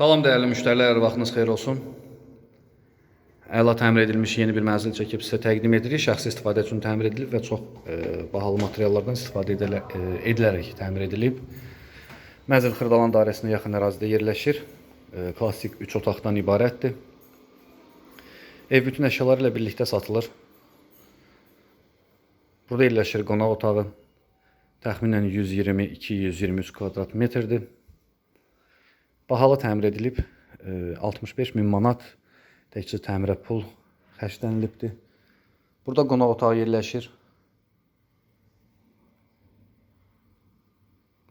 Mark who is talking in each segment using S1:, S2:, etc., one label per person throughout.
S1: Salam dəyərli müştərilər, vaxtınız xeyir olsun. Əla təmir edilmiş yeni bir mənzil çəkib sizə təqdim edirik. Şəxsi istifadə üçün təmir edilib və çox e, bahalı materiallardan istifadə edilə, e, edilərək təmir edilib. Mənzil Xırdalan dairəsinə yaxın ərazidə yerləşir. E, klassik 3 otaqdan ibarətdir. Ev bütün əşyaları ilə birlikdə satılır. Burada yerləşir qonaq otağı. Təxminən 122-123 kvadrat metrdir. Bahalı təmir edilib. e, 65 min manat təkcə təmirə pul xərclənilibdir. Burada qonaq otağı yerləşir.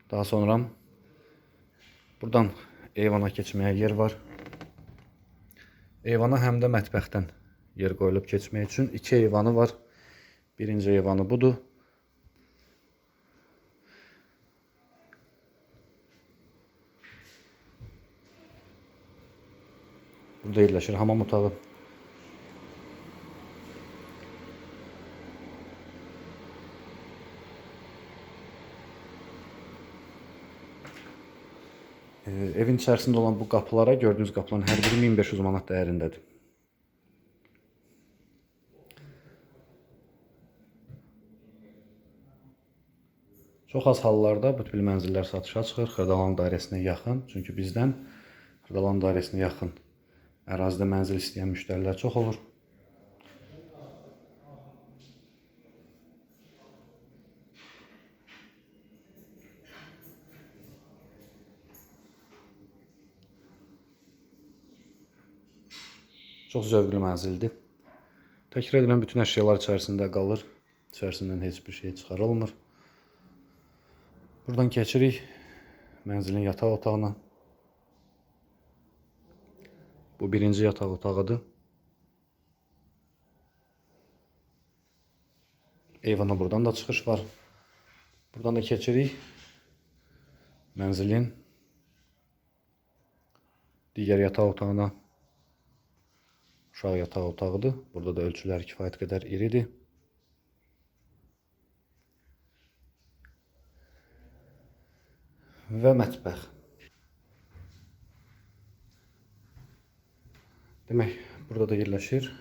S1: Daha sonra buradan eyvana keçməyə yer var. Eyvana həm də mətbəxdən yer qoyulub keçmək üçün iki eyvanı var. Birinci eyvanı budur. Burada yerləşir hamam otağı. Ee, evin içərisində olan bu qapılara gördüyünüz qapıların hər biri 1500 manat dəyərindədir. Çox az hallarda bu tipli mənzillər satışa çıxır Xırdalan dairəsinə yaxın. Çünki bizdən Xırdalan dairəsinə yaxın ərazidə mənzil istəyən müştərilər çox olur. Çox zövqlü mənzildir. Təkrar edirəm, bütün əşyalar içərisində qalır. İçərisindən heç bir şey çıxarılmır. Buradan keçirik mənzilin yataq otağına. Bu birinci yataq otağıdır. Eyvana buradan da çıxış var. Buradan da keçirik mənzilin digər yataq otağına. Uşaq yataq otağıdır. Burada da ölçülər kifayət qədər iridir. Və mətbəx. Demək, burada da yerləşir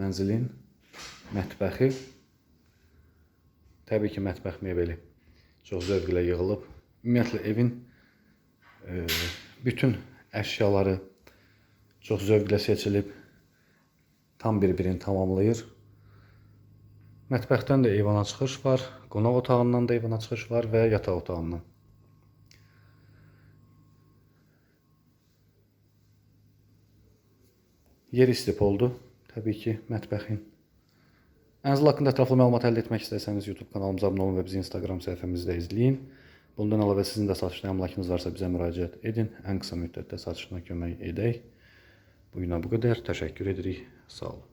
S1: mənzilin mətbəxi. Təbii ki, mətbəx mebeli çox zövqlə yığılıb. Ümumiyyətlə evin e, bütün əşyaları çox zövqlə seçilib. Tam bir-birini tamamlayır. Mətbəxdən də eyvana çıxış var, qonaq otağından da eyvana çıxış var və yataq otağından. Yer istif oldu. Təbii ki, mətbəxin. Mənzil haqqında ətraflı məlumat əldə etmək istəsəniz YouTube kanalımıza abunə olun və bizi Instagram səhifəmizdə izləyin. Bundan əlavə sizin də satışda əmlakınız varsa bizə müraciət edin. Ən qısa müddətdə satışına kömək edək. Bu günə bu qədər. Təşəkkür edirik. Sağ olun.